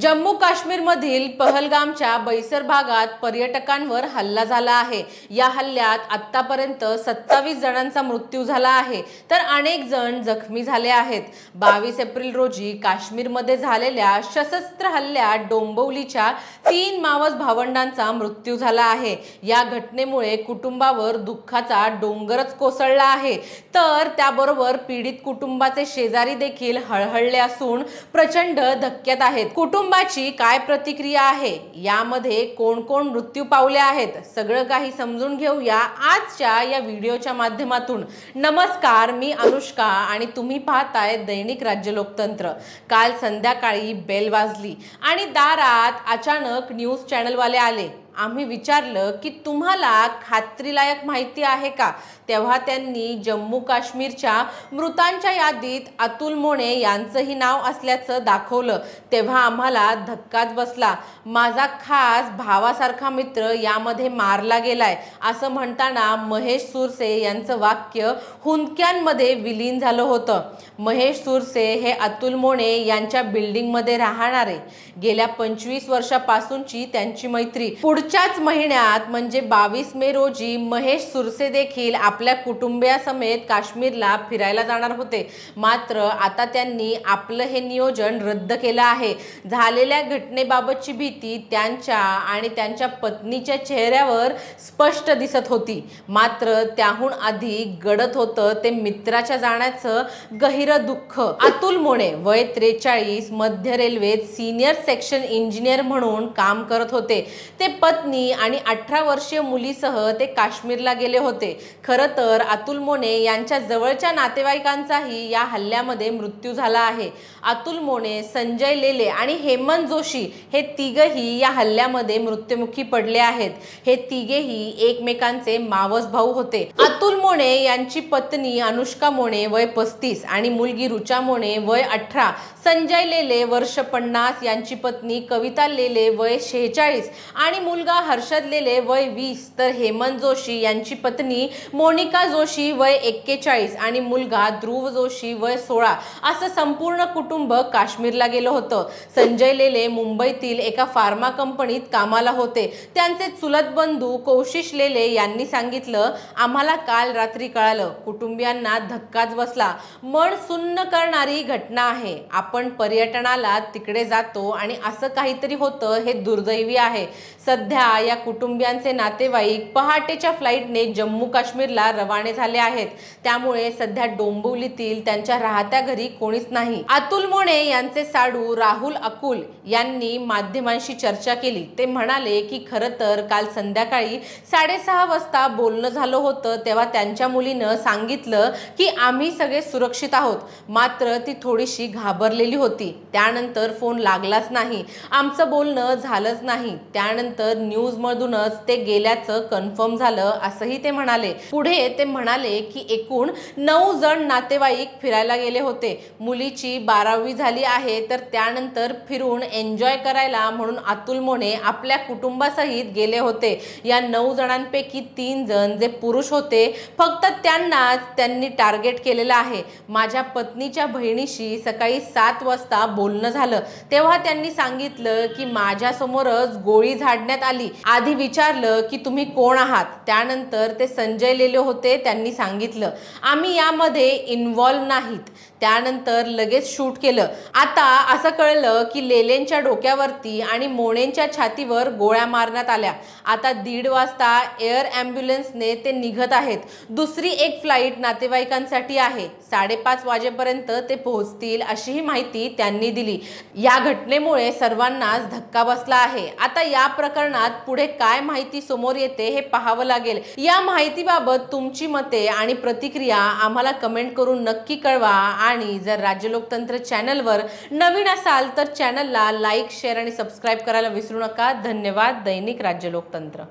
जम्मू काश्मीरमधील पहलगामच्या बैसर भागात पर्यटकांवर हल्ला झाला आहे. या हल्ल्यात आत्तापर्यंत सत्तावीस जणांचा मृत्यू झाला आहे. तर अनेक जण जखमी झाले आहेत. बावीस एप्रिल रोजी काश्मीरमध्ये झालेल्या सशस्त्र हल्ल्यात डोंबवलीच्या तीन मावस भावंडांचा मृत्यू झाला आहे. या घटनेमुळे कुटुंबावर दुःखाचा डोंगरच कोसळला आहे. तर त्याबरोबर पीडित कुटुंबाचे शेजारी देखील हळहळले असून प्रचंड धक्क्यात आहेत. कुटुंब कुटुंबाची काय प्रतिक्रिया आहे? यामध्ये कोण कोण मृत्यू पावले आहेत? सगळं काही समजून घेऊया आजच्या या व्हिडिओच्या माध्यमातून. नमस्कार मी अनुष्का आणि तुम्ही पाहताय दैनिक राज्य लोकतंत्र. काल संध्याकाळी बेल वाजली आणि दारात अचानक न्यूज चॅनलवाले आले. आम्ही विचारलं की तुम्हाला खात्रीलायक माहिती आहे का? तेव्हा त्यांनी जम्मू काश्मीरच्या मृतांच्या यादीत अतुल मोणे यांचंही नाव असल्याचं दाखवलं. तेव्हा आम्हाला धक्काच बसला. माझा खास भावासारखा मित्र यामध्ये मारला गेलाय असं म्हणताना महेश सुरसे यांचं वाक्य हुंदक्यांमध्ये विलीन झालं होतं. महेश सुरसे हे अतुल मोणे यांच्या बिल्डिंगमध्ये राहणारे. गेल्या पंचवीस वर्षापासूनची त्यांची मैत्री. पुढच्याच महिन्यात म्हणजे बावीस मे रोजी महेश सुरसे देखील आपल्या कुटुंबियासमेत काश्मीरला फिरायला जाणार होते. मात्र आता त्यांनी आपलं हे नियोजन रद्द केलं आहे. झालेल्या घटनेबाबतची भीती त्यांच्या आणि त्यांच्या पत्नीच्या चेहऱ्यावर स्पष्ट दिसत होती. मात्र त्याहून आधी गडत होतं ते मित्राच्या जाण्याचं गहिरं दुःख. अतुल मोणे वय त्रेचाळीस मध्य रेल्वेत सिनियर सेक्शन इंजिनियर म्हणून काम करत होते. ते पत्नी आणि अठरा वर्षीय मुलीसह ते काश्मीरला गेले होते. खरं तर अतुल मोने यांच्या जवळच्या नातेवाईकांचाही या हल्ल्यामध्ये मृत्यू झाला आहे. अतुल मोने संजय लेले आणि हेमंत जोशी हे तिघही या हल्ल्यामध्ये मृत्युमुखी पडले आहेत. हे तिघेही एकमेकांचे मावस भाऊ होते. अतुल मोने यांची पत्नी अनुष्का मोने वय पस्तीस आणि मुलगी रुचा मोने वय अठरा. संजय लेले वर्ष पन्नास यांची पत्नी कविता लेले वय शेहेचाळीस आणि मुल मुलगा हर्षद लेले वय वीस तर हेमंत जोशी यांची पत्नी मोनिका जोशी वय एक्केचाळीस आणि मुलगा ध्रुव जोशी वय सोळा असं संपूर्ण कुटुंब काश्मीरला गेलं होतं. संजय लेले मुंबईतील एका फार्मा कंपनीत कामाला होते. त्यांचे चुलत बंधू कौशिश लेले यांनी सांगितलं आम्हाला काल रात्री कळालं कुटुंबियांना धक्काच बसला. मन सुन्न करणारी घटना आहे. आपण पर्यटनाला तिकडे जातो आणि असं काहीतरी होतं हे दुर्दैवी आहे. सध्या सध्या या कुटुंबियांचे नातेवाईक पहाटेच्या फ्लाईटने जम्मू काश्मीरला रवाने झाले आहेत. त्यामुळे सध्या डोंबिवलीतील त्यांच्या राहत्या घरी कोणीच नाही. अतुल मोणे यांचे साडू राहुल अकुल यांनी माध्यमांशी चर्चा केली. ते म्हणाले की खरं तर काल संध्याकाळी साडेसहा वाजता बोलणं झालं होतं तेव्हा त्यांच्या मुलीनं सांगितलं की आम्ही सगळे सुरक्षित आहोत. मात्र ती थोडीशी घाबरलेली होती. त्यानंतर फोन लागलाच नाही. आमचं बोलणं झालंच नाही. त्यानंतर न्यूजमधूनच ते गेल्याचं कन्फर्म झालं असंही ते म्हणाले. पुढे ते म्हणाले की एकूण नऊ जण नातेवाईक फिरायला गेले होते. मुलीची बारावी झाली आहे तर त्यानंतर फिरून एन्जॉय करायला म्हणून अतुल मोने आपल्या कुटुंबासहित गेले होते. या नऊ जणांपैकी तीन जण जे पुरुष होते फक्त त्यांनाच त्यांनी टार्गेट केलेलं आहे. माझ्या पत्नीच्या बहिणीशी सकाळी सात वाजता बोलणं झालं. तेव्हा त्यांनी सांगितलं की माझ्यासमोरच गोळी झाडण्यात आली. आधी विचारलं की तुम्ही कोण आहात? त्यानंतर ते संजय लेले होते त्यांनी सांगितलं आम्ही यामध्ये इन्व्हॉल्व नाहीत. त्यानंतर लगेच शूट केलं. आता असं कळलं की लेलेंच्या डोक्यावरती आणि मोणेंच्या छातीवर गोळ्या मारण्यात आल्या. आता दीड वाजता एअर ॲम्ब्युलन्सने ते निघत आहेत. दुसरी एक फ्लाईट नातेवाईकांसाठी आहे. साडेपाच वाजेपर्यंत ते पोहोचतील अशीही माहिती त्यांनी दिली. या घटनेमुळे सर्वांनाच धक्का बसला आहे. आता या प्रकरणात प्रकरणात पुढे काय माहिती समोर येते हे पाहावं लागेल. या माहितीबाबत तुमची मते आणि प्रतिक्रिया आम्हाला कमेंट करून नक्की कळवा आणि जर राज्य लोकतंत्र चॅनलवर नवीन असाल तर चॅनलला लाईक शेअर आणि सबस्क्राईब करायला विसरू नका. धन्यवाद. दैनिक राज्य लोकतंत्र.